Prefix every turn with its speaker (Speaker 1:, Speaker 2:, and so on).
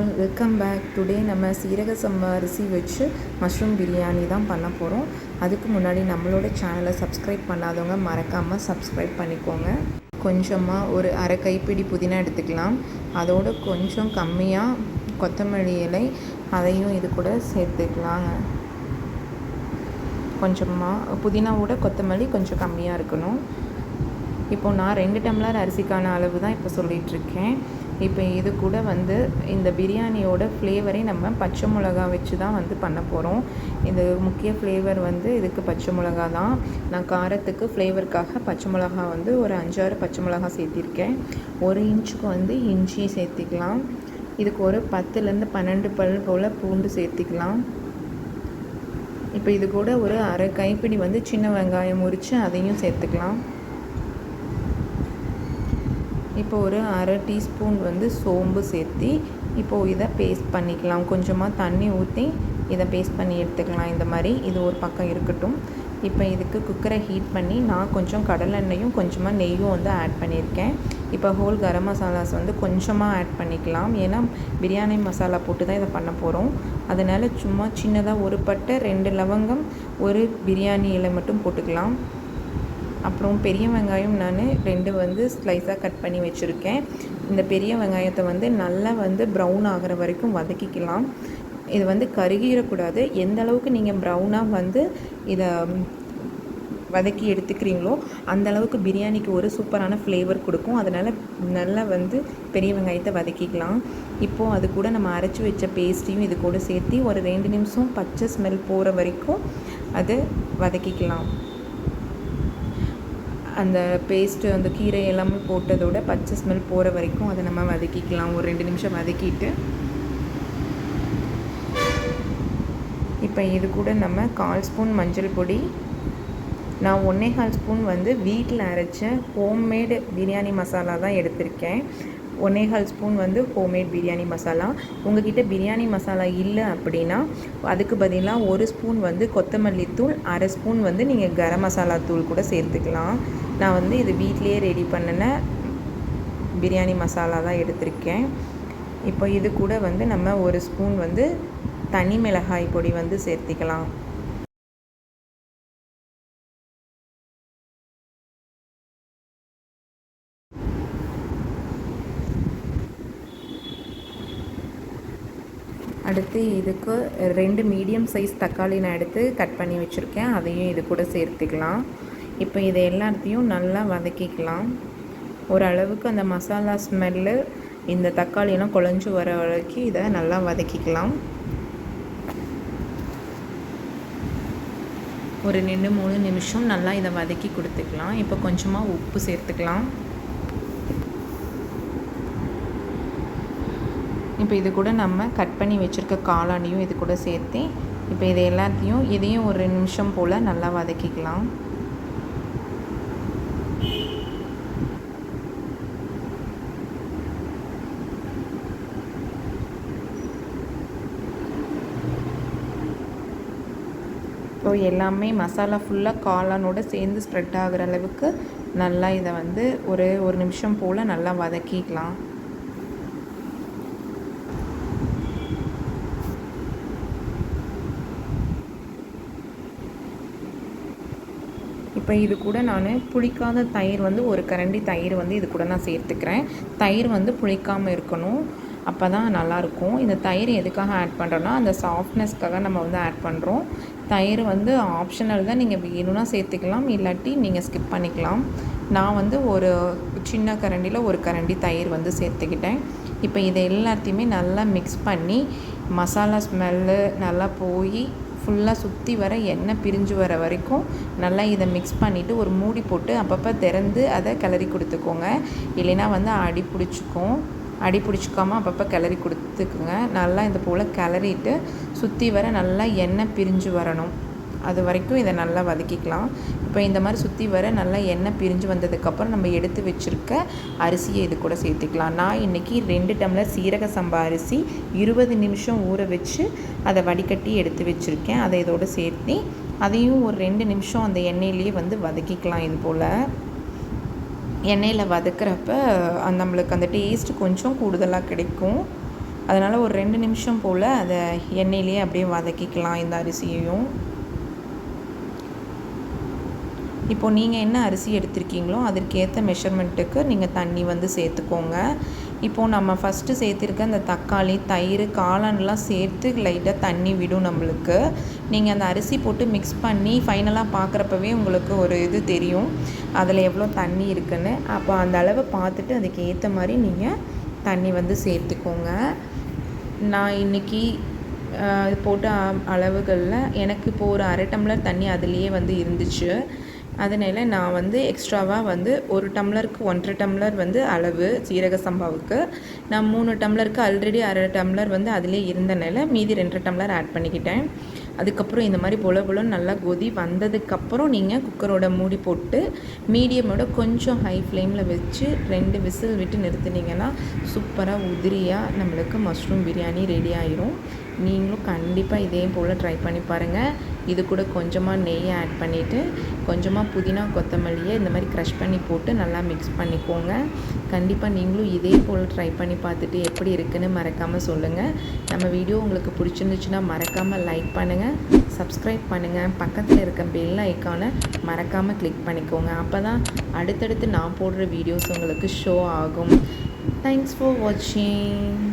Speaker 1: All welcome back today நம்ம சீரக சம்பா அரிசி வச்சு மஷ்ரூம் பிரியாணி தான் பண்ண போகிறோம் அதுக்கு முன்னாடி நம்மளோட சேனலை சப்ஸ்கிரைப் பண்ணாதவங்க மறக்காமல் சப்ஸ்கிரைப் பண்ணிக்கோங்க. கொஞ்சமாக ஒரு அரை கைப்பிடி புதினா எடுத்துக்கலாம். அதோட கொஞ்சம் கம்மியாக கொத்தமல்லி இலை அதையும் இது கூட சேர்த்துக்கலாங்க. கொஞ்சமாக புதினாவோட கொத்தமல்லி கொஞ்சம் கம்மியாக இருக்கணும். இப்போ நான் ரெண்டு டம்ளர் அரிசிக்கான அளவு தான் இப்போ சொல்லிகிட்ருக்கேன் இப்போ இது கூட வந்து இந்த பிரியாணியோட ஃப்ளேவரை நம்ம பச்சை மிளகா வச்சு தான் வந்து பண்ண போகிறோம் இது முக்கிய ஃப்ளேவர் வந்து இதுக்கு பச்சை மிளகா தான். நான் காரத்துக்கு ஃப்ளேவருக்காக பச்சை மிளகா வந்து ஒரு அஞ்சாறு பச்சை மிளகா சேர்த்திருக்கேன். ஒரு இன்ச்சுக்கு வந்து இஞ்சி சேர்த்திக்கலாம். இதுக்கு ஒரு பத்துலேருந்து பன்னெண்டு பல் போல் பூண்டு சேர்த்திக்கலாம். இப்போ இது கூட ஒரு அரை கைப்பிடி வந்து சின்ன வெங்காயம் முறித்து அதையும் சேர்த்துக்கலாம். இப்போ ஒரு அரை டீஸ்பூன் வந்து சோம்பு சேர்த்து இப்போது இதை பேஸ்ட் பண்ணிக்கலாம். கொஞ்சமாக தண்ணி ஊற்றி இதை பேஸ்ட் பண்ணி எடுத்துக்கலாம். இந்த மாதிரி இது ஒரு பக்கம் இருக்கட்டும். இப்போ இதுக்கு குக்கரை ஹீட் பண்ணி நான் கொஞ்சம் கடலெண்ணெயும் கொஞ்சமாக நெய்யும் வந்து ஆட் பண்ணியிருக்கேன். இப்போ ஹோல் கரம் மசாலாஸ் வந்து கொஞ்சமாக ஆட் பண்ணிக்கலாம். ஏன்னா பிரியாணி மசாலா போட்டு தான் இதை பண்ண போகிறோம் அதனால் சும்மா சின்னதாக ஒரு பட்டை ரெண்டு லவங்கம் ஒரு பிரியாணி இலை மட்டும் போட்டுக்கலாம். அப்புறம் பெரிய வெங்காயம் நான் ரெண்டு வந்து ஸ்லைஸாக கட் பண்ணி வச்சுருக்கேன். இந்த பெரிய வெங்காயத்தை வந்து நல்லா வந்து ப்ரௌன் ஆகிற வரைக்கும் வதக்கிக்கலாம். இது வந்து கருகிடக்கூடாது. எந்த அளவுக்கு நீங்கள் ப்ரௌனாக வந்து இதை வதக்கி எடுத்துக்கிறீங்களோ அந்த அளவுக்கு பிரியாணிக்கு ஒரு சூப்பரான ஃப்ளேவர் கொடுக்கும். அதனால் நல்லா வந்து பெரிய வெங்காயத்தை வதக்கிக்கலாம். இப்போது அது கூட நம்ம அரைச்சி வச்ச பேஸ்ட்டையும் இது கூட சேர்த்து ஒரு ரெண்டு நிமிஷம் பச்சை ஸ்மெல் போகிற வரைக்கும் அதை வதக்கிக்கலாம். அந்த பேஸ்ட்டு அந்த கீரை எல்லாமே போட்டதோட பச்சை ஸ்மெல் போகிற வரைக்கும் அதை நம்ம வதக்கிக்கலாம். ஒரு ரெண்டு நிமிஷம் வதக்கிட்டு. இப்போ இது கூட நம்ம கால் ஸ்பூன் மஞ்சள் பொடி. நான் ஒன்றே கால் ஸ்பூன் வந்து வீட்டில் அரைச்ச ஹோம்மேடு பிரியாணி மசாலா தான் எடுத்திருக்கேன். ஒன்னேகால் ஸ்பூன் வந்து ஹோம்மேட் பிரியாணி மசாலா. உங்ககிட்ட பிரியாணி மசாலா இல்லை அப்படின்னா அதுக்கு பதிலாக ஒரு ஸ்பூன் வந்து கொத்தமல்லி தூள் அரை ஸ்பூன் வந்து நீங்கள் கரம் மசாலா தூள் கூட சேர்த்துக்கலாம். நான் வந்து இது வீட்லேயே ரெடி பண்ணின பிரியாணி மசாலா தான் எடுத்திருக்கேன். இப்போ இது கூட வந்து நம்ம ஒரு ஸ்பூன் வந்து தனி மிளகாய் பொடி வந்து சேர்த்திக்கலாம். அடுத்து இதுக்கு ரெண்டு மீடியம் சைஸ் தக்காளி நான் எடுத்து கட் பண்ணி வச்சுருக்கேன். அதையும் இது கூட சேர்த்துக்கலாம். இப்போ இதை எல்லாத்தையும் நல்லா வதக்கிக்கலாம். ஓரளவுக்கு அந்த மசாலா ஸ்மெல்லு இந்த தக்காளியெல்லாம் குழஞ்சி வர வரைக்கும் இதை நல்லா வதக்கிக்கலாம். ஒரு ரெண்டு மூணு நிமிஷம் நல்லா இதை வதக்கி கொடுத்துக்கலாம். இப்போ கொஞ்சமாக உப்பு சேர்த்துக்கலாம். இப்போ இது கூட நம்ம கட் பண்ணி வச்சுருக்க காளானியும் இது கூட சேர்த்து இப்போ இதை எல்லாத்தையும் இதையும் ஒரு நிமிஷம் போல் நல்லா வதக்கிக்கலாம். ஸோ எல்லாமே மசாலா ஃபுல்லாக காளானோடு சேர்ந்து ஸ்ப்ரெட் ஆகிற அளவுக்கு நல்லா இதை வந்து ஒரு ஒரு நிமிஷம் போல் நல்லா வதக்கிக்கலாம். இப்போ இது கூட நான் புளிக்காத தயிர் வந்து ஒரு கரண்டி தயிர் வந்து இது கூட நான் சேர்த்துக்கிறேன். தயிர் வந்து புளிக்காமல் இருக்கணும் அப்போ தான் நல்லாயிருக்கும் இந்த தயிர் எதுக்காக ஆட் பண்ணுறோன்னா அந்த சாஃப்ட்னஸ்க்காக நம்ம வந்து ஆட் பண்ணுறோம் தயிர் வந்து ஆப்ஷனல் தான் நீங்கள் வேணும்னா சேர்த்துக்கலாம் இல்லாட்டி நீங்கள் ஸ்கிப் பண்ணிக்கலாம். நான் வந்து ஒரு சின்ன கரண்டியில் ஒரு கரண்டி தயிர் வந்து சேர்த்துக்கிட்டேன். இப்போ இதை எல்லாத்தையுமே நல்லா மிக்ஸ் பண்ணி மசாலா ஸ்மெல்லு நல்லா போய் ஃபுல்லாக சுற்றி வர எண்ணெய் பிரிஞ்சு வர வரைக்கும் நல்லா இதை மிக்ஸ் பண்ணிவிட்டு ஒரு மூடி போட்டு அப்பப்போ திறந்து அதை கிளறி கொடுத்துக்கோங்க. இல்லைன்னா வந்து அடி பிடிச்சிக்கும். அடி பிடிச்சிக்காமல் அப்பப்போ கிளறி கொடுத்துக்குங்க. நல்லா இந்த போல் கிளறிட்டு சுற்றி வர நல்லா எண்ணெய் பிரிஞ்சு வரணும். அது வரைக்கும் இதை நல்லா வதக்கிக்கலாம். இப்போ இந்த மாதிரி சுற்றி வர நல்லா எண்ணெய் பிரிஞ்சு வந்ததுக்கப்புறம் நம்ம எடுத்து வச்சுருக்க அரிசியை இது கூட சேர்த்துக்கலாம். நான் இன்றைக்கி ரெண்டு டம்ளர் சீரக சம்பா அரிசி இருபது நிமிஷம் ஊற வச்சு அதை வடிகட்டி எடுத்து வச்சுருக்கேன். அதை இதோடு சேர்த்து அதையும் ஒரு ரெண்டு நிமிஷம் அந்த எண்ணெயிலேயே வந்து வதக்கிக்கலாம் இது போல். எண்ணெயில் வதக்கிறப்ப நம்மளுக்கு அந்த டேஸ்ட்டு கொஞ்சம் கூடுதலாக கிடைக்கும். அதனால் ஒரு ரெண்டு நிமிஷம் போல் அதை எண்ணெயிலேயே அப்படியே வதக்கிக்கலாம் இந்த அரிசியையும். இப்போது நீங்கள் என்ன அரிசி எடுத்திருக்கீங்களோ அதற்கேற்ற மெஷர்மெண்ட்டுக்கு நீங்கள் தண்ணி வந்து சேர்த்துக்கோங்க. இப்போது நம்ம ஃபஸ்ட்டு சேர்த்துருக்க அந்த தக்காளி தயிர் காளான்லாம் சேர்த்து லைட்டாக தண்ணி விடும் நம்மளுக்கு. நீங்கள் அந்த அரிசி போட்டு மிக்ஸ் பண்ணி ஃபைனலாக பார்க்குறப்பவே உங்களுக்கு ஒரு இது தெரியும். அதில் எவ்வளோ தண்ணி இருக்குன்னு. அப்போ அந்த அளவை பார்த்துட்டு அதுக்கு ஏற்ற மாதிரி நீங்கள் தண்ணி வந்து சேர்த்துக்கோங்க. நான் இன்றைக்கி போட்ட அளவுகளில் எனக்கு இப்போது ஒரு அரை டம்ளர் தண்ணி அதுலேயே வந்து இருந்துச்சு. அதனால் நான் வந்து எக்ஸ்ட்ராவாக வந்து ஒரு டம்ளருக்கு ஒன்றரை டம்ளர் வந்து அளவு சீரக சம்பாவுக்கு. நான் மூணு டம்ளருக்கு ஆல்ரெடி அரை டம்ளர் வந்து அதிலே இருந்தனால மீதி ரெண்டு டம்ளர் ஆட் பண்ணிக்கிட்டேன். அதுக்கப்புறம் இந்த மாதிரி புல பொலன்னு நல்லா கொதி வந்ததுக்கப்புறம் நீங்கள் குக்கரோட மூடி போட்டு மீடியமோட கொஞ்சம் ஹை ஃப்ளேமில் வச்சு ரெண்டு விசில் விட்டு நிறுத்துனீங்கன்னா சூப்பராக உதிரியாக நம்மளுக்கு மஷ்ரூம் பிரியாணி ரெடி ஆயிரும். நீங்களும் கண்டிப்பாக இதே போல் ட்ரை பண்ணி பாருங்கள் இது கூட கொஞ்சமாக நெய் ஆட் பண்ணிவிட்டு கொஞ்சமாக புதினா கொத்தமல்லியை இந்த மாதிரி க்ரஷ் பண்ணி போட்டு நல்லா மிக்ஸ் பண்ணிக்கோங்க. கண்டிப்பாக நீங்களும் இதே போல் ட்ரை பண்ணி பார்த்துட்டு எப்படி இருக்குன்னு மறக்காமல் சொல்லுங்கள் நம்ம வீடியோ உங்களுக்கு பிடிச்சிருந்துச்சுன்னா மறக்காமல் லைக் பண்ணுங்கள் சப்ஸ்கிரைப் பண்ணுங்கள் பக்கத்தில் இருக்க பெல் ஐக்கானை மறக்காமல் கிளிக் பண்ணிக்கோங்க. அப்போ தான் அடுத்தடுத்து நான் போடுற வீடியோஸ் உங்களுக்கு ஷோ ஆகும். தேங்க்ஸ் ஃபார் வாட்சிங்